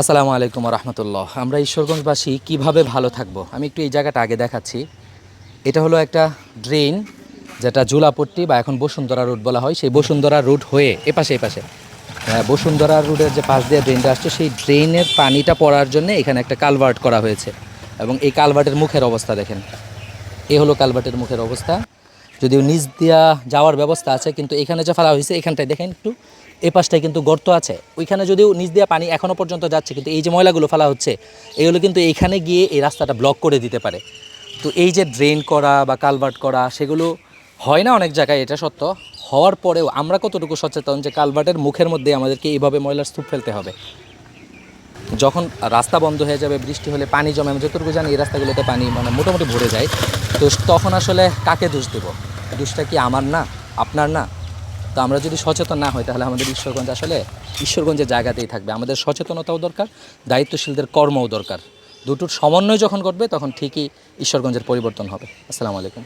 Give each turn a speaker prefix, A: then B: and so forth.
A: আসসালামু আলাইকুম রহমতুল্লাহ। আমরা ঈশ্বরগঞ্জবাসী কীভাবে ভালো থাকব? আমি একটু এই জায়গাটা আগে দেখাচ্ছি। এটা হলো একটা ড্রেন যেটা জুলাপট্টি বা এখন বসুন্ধরা রুট বলা হয়। সেই বসুন্ধরা রুট হয়ে এপাশে এপাশে হ্যাঁ, বসুন্ধরা রুটের যে পাশ দিয়ে ড্রেনটা আসছে সেই ড্রেনের পানিটা পড়ার জন্য এখানে একটা কালভার্ট করা হয়েছে। এবং এই কালভার্টের মুখের অবস্থা দেখেন। এ হলো কালভার্টের মুখের অবস্থা। যদিও নিচ দিয়া যাওয়ার ব্যবস্থা আছে, কিন্তু এখানে যে ফেলা হয়েছে, এখানটায় দেখেন একটু এ পাশটায় কিন্তু গর্ত আছে। ওইখানে যদিও নিচ দিয়া পানি এখনও পর্যন্ত যাচ্ছে, কিন্তু এই যে ময়লাগুলো ফেলা হচ্ছে, এগুলো কিন্তু এইখানে গিয়ে এই রাস্তাটা ব্লক করে দিতে পারে। তো এই যে ড্রেন করা বা কালভার্ট করা, সেগুলো হয় না অনেক জায়গায়, এটা সত্য। হওয়ার পরেও আমরা কতটুকু সচেতন যে কালভার্টের মুখের মধ্যে আমাদেরকে এইভাবে ময়লার স্তূপ ফেলতে হবে? যখন রাস্তা বন্ধ হয়ে যাবে, বৃষ্টি হলে পানি জমে, আমি যতটুকু জানি এই রাস্তাগুলোতে পানি মানে মোটামুটি ভরে যায়। তো তখন আসলে কাকে দোষ দেবো? দোষটা কি আমার না? আপনার না? তো আমরা যদি সচেতন না হই, তাহলে আমাদের ঈশ্বরগঞ্জ আসলে ঈশ্বরগঞ্জের জায়গাতেই থাকবে। আমাদের সচেতনতাও দরকার, দায়িত্বশীলদের কর্মও দরকার। দুটোর সমন্বয় যখন ঘটবে, তখন ঠিকই ঈশ্বরগঞ্জের পরিবর্তন হবে। আসসালামু আলাইকুম।